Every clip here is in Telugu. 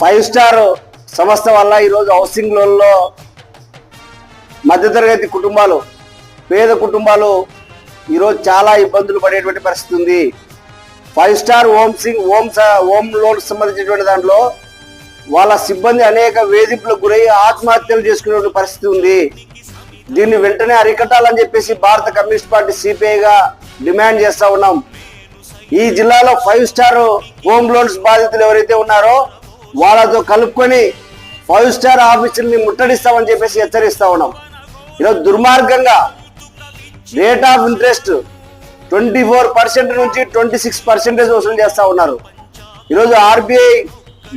ఫైవ్ స్టార్ సంస్థ వల్ల ఈరోజు హౌసింగ్ లోన్లో మధ్యతరగతి కుటుంబాలు పేద కుటుంబాలు ఈరోజు చాలా ఇబ్బందులు పడేటువంటి పరిస్థితి ఉంది. ఫైవ్ స్టార్ హోమ్ సింగ్ హోమ్ స- హోమ్ లోన్ సంబంధించినటువంటి దాంట్లో వాళ్ళ సిబ్బంది అనేక వేధింపులకు గురై ఆత్మహత్యలు చేసుకునే పరిస్థితి ఉంది. దీన్ని వెంటనే అరికట్టాలని చెప్పేసి భారత కమ్యూనిస్ట్ పార్టీ సిపిఐగా డిమాండ్ చేస్తా ఉన్నాం. ఈ జిల్లాలో ఫైవ్ స్టార్ హోమ్ లోన్స్ బాధితులు ఎవరైతే ఉన్నారో వాళ్ళతో కలుపుకొని ఫైవ్ స్టార్ ఆఫీసుల్ని ముట్టడిస్తామని చెప్పేసి హెచ్చరిస్తా ఉన్నాం. ఈరోజు దుర్మార్గంగా rate of interest twenty four percent నుంచి ట్వంటీ సిక్స్ పర్సెంటేజ్ వసూలు చేస్తా ఉన్నారు. ఈరోజు ఆర్బీఐ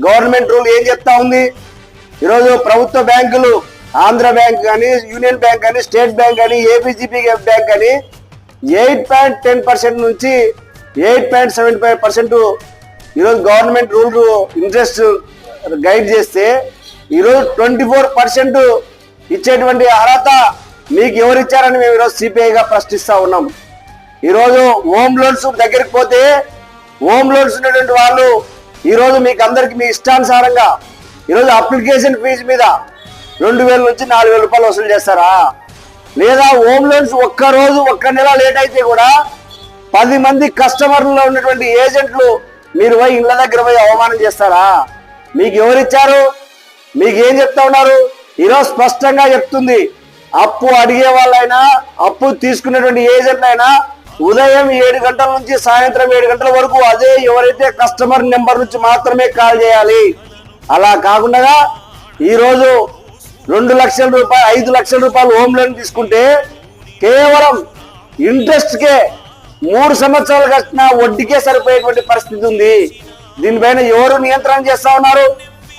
గవర్నమెంట్ రూల్ ఏం చెప్తా ఉంది? ఈరోజు ప్రభుత్వ బ్యాంకులు ఆంధ్ర బ్యాంక్ కానీ యూనియన్ బ్యాంక్ కానీ స్టేట్ బ్యాంక్ కానీ ఏబిజిపి బ్యాంక్ కానీ ఎయిట్ పాయింట్ టెన్ పర్సెంట్ నుంచి eight point seventy five percent ఈరోజు గవర్నమెంట్ రూల్ ఇంట్రెస్ట్ గైడ్ చేస్తే ఈరోజు ట్వంటీ ఫోర్ పర్సెంట్ ఇచ్చేటువంటి అర్హత మీకు ఎవరిచ్చారని మేము ఈరోజు సిపిఐగా ప్రశ్నిస్తూ ఉన్నాం. ఈరోజు హోమ్ లోన్స్ దగ్గరికి పోతే హోమ్ లోన్స్ ఉన్నటువంటి వాళ్ళు ఈరోజు మీకు అందరికి మీ ఇష్టానుసారంగా ఈరోజు అప్లికేషన్ ఫీజు మీద రెండు వేల నుంచి నాలుగు వేల రూపాయలు వసూలు చేస్తారా? లేదా హోమ్ లోన్స్ ఒక్క రోజు ఒక్క నెల లేట్ అయితే కూడా పది మంది కస్టమర్లో ఉన్నటువంటి ఏజెంట్లు మీరు పోయి ఇళ్ళ దగ్గర పోయి అవమానం చేస్తారా? మీకు ఎవరిచ్చారు మీకు ఏం చెప్తా ఉన్నారు? ఈరోజు స్పష్టంగా చెప్తుంది. అప్పు అడిగే వాళ్ళైనా అప్పు తీసుకునేటువంటి ఏజెంట్ అయినా ఉదయం ఏడు గంటల నుంచి సాయంత్రం ఏడు గంటల వరకు అదే ఎవరైతే కస్టమర్ నెంబర్ నుంచి మాత్రమే కాల్ చేయాలి. అలా కాకుండా ఈరోజు రెండు లక్షల రూపాయలు ఐదు లక్షల రూపాయలు హోమ్ లోన్ తీసుకుంటే కేవలం ఇంట్రెస్ట్కే మూడు సంవత్సరాలు కట్టిన వడ్డీకే సరిపోయేటువంటి పరిస్థితి ఉంది. దీనిపైన ఎవరు నియంత్రణ చేస్తా ఉన్నారు?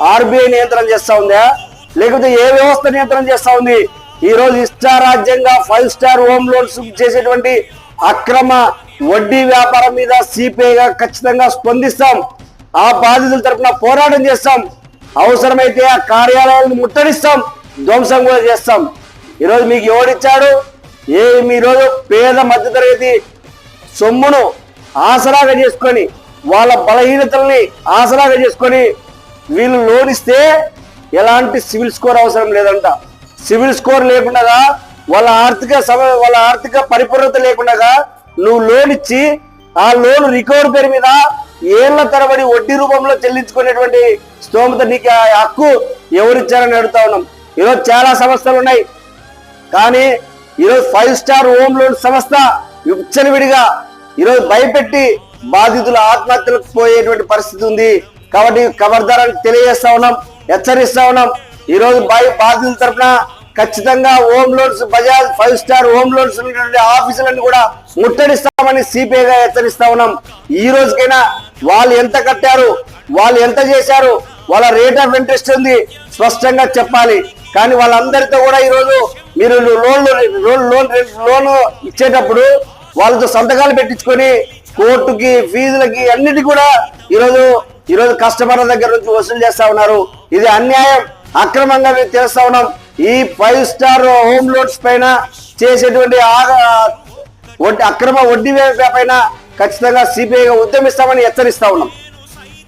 ఆర్బీఐ నియంత్రణ చేస్తా ఉందా? లేకపోతే ఏ వ్యవస్థ నియంత్రణ చేస్తా ఉంది? ఈ రోజు ఇష్టారాజ్యంగా ఫైవ్ స్టార్ హోమ్ లోన్స్ చేసేటువంటి అక్రమ వడ్డీ వ్యాపారం మీద సిపిఐగా ఖచ్చితంగా స్పందిస్తాం. ఆ బాధితుల తరఫున పోరాటం చేస్తాం. అవసరమైతే ఆ కార్యాలయాలను ముట్టడిస్తాం. ధ్వంసం కూడా చేస్తాం. ఈరోజు మీకు ఎవడిచ్చాడు ఏ ఈరోజు పేద మధ్యతరగతి సొమ్మును ఆసరాగా చేసుకొని వాళ్ళ బలహీనతల్ని ఆసరాగా చేసుకొని వీళ్ళు లోన్ ఇస్తే ఎలాంటి సివిల్ స్కోర్ అవసరం లేదంట. సివిల్ స్కోర్ లేకుండా వాళ్ళ ఆర్థిక సమ వాళ్ళ ఆర్థిక పరిపూర్ణత లేకుండా నువ్వు లోన్ ఇచ్చి ఆ లోన్ రికవర్ పేరు మీద ఏళ్ళ తరబడి వడ్డీ రూపంలో చెల్లించుకునేటువంటి స్తోమత నీకు ఆ హక్కు ఎవరిచ్చారని అడుగుతా ఉన్నాం. ఈరోజు చాలా సంస్థలు ఉన్నాయి. కానీ ఈరోజు ఫైవ్ స్టార్ హోమ్ లోన్ సంస్థ విచ్చలవిడిగా ఈరోజు భయపెట్టి బాధితుల ఆత్మహత్యలకు పోయేటువంటి పరిస్థితి ఉంది. కాబట్టి ఖబర్దారని తెలియజేస్తా ఉన్నాం హెచ్చరిస్తా ఉన్నాం. ఈరోజు బాయ్ బాధితుల తరపున ఖచ్చితంగా home loans Bajaj five star home loans ఉన్నటువంటి ఆఫీసులను కూడా ముట్టడిస్తామని సిపిఐగా హెచ్చరిస్తా ఉన్నాం. ఈ రోజుకైనా వాళ్ళు ఎంత కట్టారు వాళ్ళు ఎంత చేశారు వాళ్ళ రేట్ ఆఫ్ ఇంట్రెస్ట్ ఉంది స్పష్టంగా చెప్పాలి. కానీ వాళ్ళందరితో కూడా ఈరోజు మీరు లోన్ లోన్ లోన్ లోన్ ఇచ్చేటప్పుడు వాళ్ళతో సంతకాలు పెట్టించుకొని కోర్టుకి ఫీజులకి అన్నిటి కూడా ఈరోజు ఈరోజు కస్టమర్ల దగ్గర నుంచి వసూలు చేస్తా ఉన్నారు. ఇది అన్యాయం. అక్రమంగా మేము చేస్తా ఉన్నాం. ఈ ఫైవ్ స్టార్ హోమ్ లోన్స్ పైన చేసేటువంటి ఆ- వడ్డీ అక్రమ వడ్డీ వ్యవస్థ పైన ఖచ్చితంగా సిపిఐగా ఉద్యమిస్తామని హెచ్చరిస్తా ఉన్నాం.